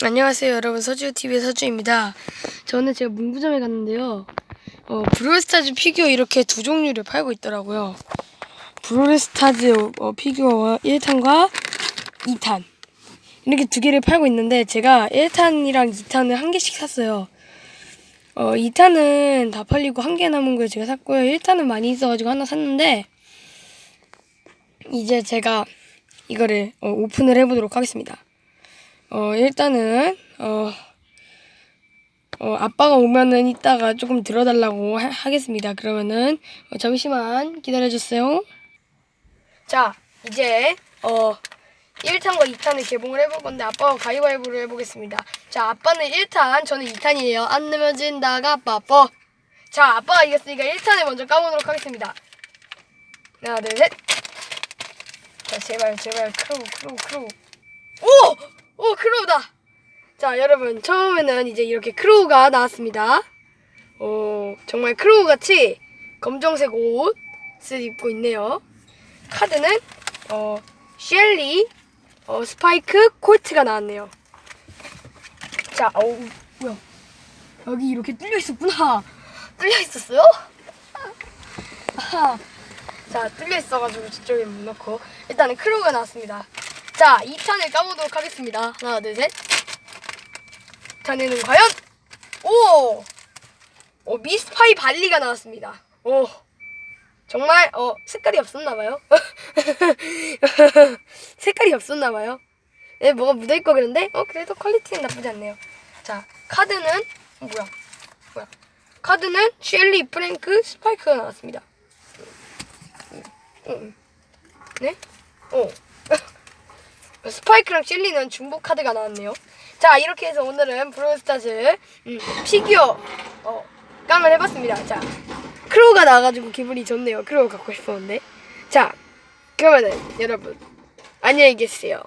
안녕하세요 여러분. 서지우TV의 서주입니다. 저는 제가 문구점에 갔는데요. 어, 브롤스타즈 피규어 이렇게 두 종류를 팔고 있더라고요. 브롤스타즈 어, 피규어와 1탄과 2탄. 이렇게 두 개를 팔고 있는데 제가 1탄이랑 2탄을 한 개씩 샀어요. 어, 2탄은 다 팔리고 한 개 남은 걸 제가 샀고요. 1탄은 많이 있어가지고 하나 샀는데 이제 제가 이거를 어, 오픈을 해보도록 하겠습니다 어, 일단은, 어, 어, 아빠가 오면은 이따가 조금 들어달라고 하, 겠습니다 그러면은, 어, 잠시만 기다려주세요. 자, 이제, 어, 1탄과 2탄을 개봉을 해볼 건데, 아빠가 가위바위보를 해보겠습니다. 자, 아빠는 1탄, 저는 2탄이에요. 안 내면 진다가 아빠. 자, 아빠가 이겼으니까 1탄을 먼저 까보도록 하겠습니다. 하나, 둘, 셋. 자, 제발, 제발, 크로우, 크로우, 크로우. 오! 자, 여러분, 처음에는 이제 이렇게 크로우가 나왔습니다. 어, 정말 크로우 같이 검정색 옷을 입고 있네요. 카드는, 어, 셸리, 어, 스파이크, 콜트가 나왔네요. 자, 어우, 뭐야. 여기 이렇게 뚫려 있었구나. 뚫려 있었어요? 자, 뚫려 있어가지고 저쪽에 못 넣고. 일단은 크로우가 나왔습니다. 자, 2탄을 까보도록 하겠습니다. 하나, 둘, 셋. 자네는 과연? 오! 어, 미스파이 발리가 나왔습니다. 오. 정말, 어, 색깔이 없었나봐요. 색깔이 없었나봐요. 네, 뭐가 묻어있고 그런데, 어, 그래도 퀄리티는 나쁘지 않네요. 자, 카드는, 어, 뭐야, 뭐야. 카드는 셸리, 프랭크, 스파이크가 나왔습니다. 음, 음. 네? 어. 스파이크랑 셸리는 중복 카드가 나왔네요. 자 이렇게 해서 오늘은 브롤스타즈 음, 피규어 어, 깡을 해봤습니다. 자 크로우가 나와가지고 기분이 좋네요. 크로우 갖고 싶었는데 자 그러면은 여러분 안녕히 계세요.